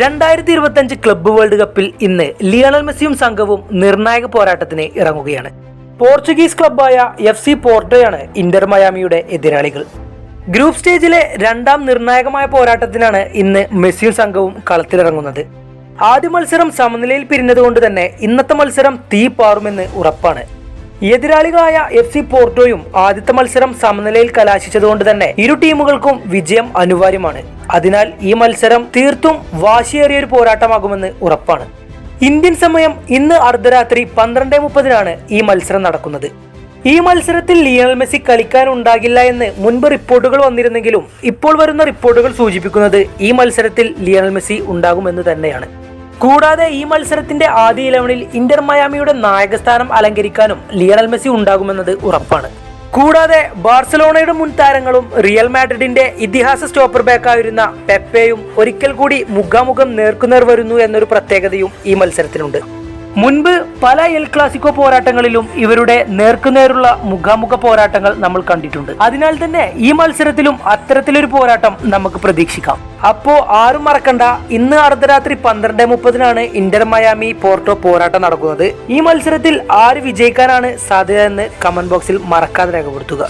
രണ്ടായിരത്തി ഇരുപത്തഞ്ച് club world കപ്പിൽ ഇന്ന് ലിയണൽ മെസ്സിയും സംഘവും നിർണായക പോരാട്ടത്തിന് ഇറങ്ങുകയാണ്. പോർച്ചുഗീസ് ക്ലബ്ബായ എഫ് സി പോർട്ടോയാണ് ഇന്റർ മയാമിയുടെ എതിരാളികൾ. ഗ്രൂപ്പ് സ്റ്റേജിലെ രണ്ടാം നിർണായകമായ പോരാട്ടത്തിനാണ് ഇന്ന് മെസ്സിയും സംഘവും കളത്തിലിറങ്ങുന്നത്. ആദ്യ മത്സരം സമനിലയിൽ പിരിഞ്ഞതുകൊണ്ട് തന്നെ ഇന്നത്തെ മത്സരം തീ പാറുമെന്ന് ഉറപ്പാണ്. എതിരാളികളായ എഫ് സി പോർട്ടോയും ആദ്യത്തെ മത്സരം സമനിലയിൽ കലാശിച്ചതുകൊണ്ട് തന്നെ ഇരു ടീമുകൾക്കും വിജയം അനിവാര്യമാണ്. അതിനാൽ ഈ മത്സരം തീർത്തും വാശിയേറിയ ഒരു പോരാട്ടമാകുമെന്ന് ഉറപ്പാണ്. ഇന്ത്യൻ സമയം ഇന്ന് അർദ്ധരാത്രി പന്ത്രണ്ട് മുപ്പതിനാണ് ഈ മത്സരം നടക്കുന്നത്. ഈ മത്സരത്തിൽ ലിയണൽ മെസ്സി കളിക്കാനുണ്ടാകില്ല എന്ന് മുൻപ് റിപ്പോർട്ടുകൾ വന്നിരുന്നെങ്കിലും ഇപ്പോൾ വരുന്ന റിപ്പോർട്ടുകൾ സൂചിപ്പിക്കുന്നത് ഈ മത്സരത്തിൽ ലിയണൽ മെസ്സി ഉണ്ടാകുമെന്ന് തന്നെയാണ്. കൂടാതെ ഈ മത്സരത്തിന്റെ ആദ്യ ഇലവനിൽ ഇന്റർ മയാമിയുടെ നായകസ്ഥാനം അലങ്കരിക്കാനും ലിയണൽ മെസ്സി ഉണ്ടാകുമെന്നത് ഉറപ്പാണ്. കൂടാതെ ബാർസലോണയുടെ മുൻ താരങ്ങളും റിയൽ മാഡ്രിഡിന്റെ ഇതിഹാസ സ്റ്റോപ്പർ ബാക്കായിരുന്ന പെപ്പയും ഒരിക്കൽ കൂടി മുഖാമുഖം നേർക്കുനേർ വരുന്നു എന്നൊരു പ്രത്യേകതയും ഈ മത്സരത്തിനുണ്ട്. മുൻപ് പല എൽ ക്ലാസിക്കോ പോരാട്ടങ്ങളിലും ഇവരുടെ നേർക്കുനേരുള്ള മുഖാമുഖ പോരാട്ടങ്ങൾ നമ്മൾ കണ്ടിട്ടുണ്ട്. അതിനാൽ തന്നെ ഈ മത്സരത്തിലും അത്തരത്തിലൊരു പോരാട്ടം നമുക്ക് പ്രതീക്ഷിക്കാം. അപ്പോ ആരും മറക്കണ്ട ഇന്ന് അർദ്ധരാത്രി പന്ത്രണ്ട് മുപ്പതിനാണ് ഇന്റർ മയാമി പോർട്ടോ പോരാട്ടം നടക്കുന്നത്. ഈ മത്സരത്തിൽ ആര് വിജയിക്കാനാണ് സാധ്യത എന്ന് കമന്റ് ബോക്സിൽ മറക്കാതെ രേഖപ്പെടുത്തുക.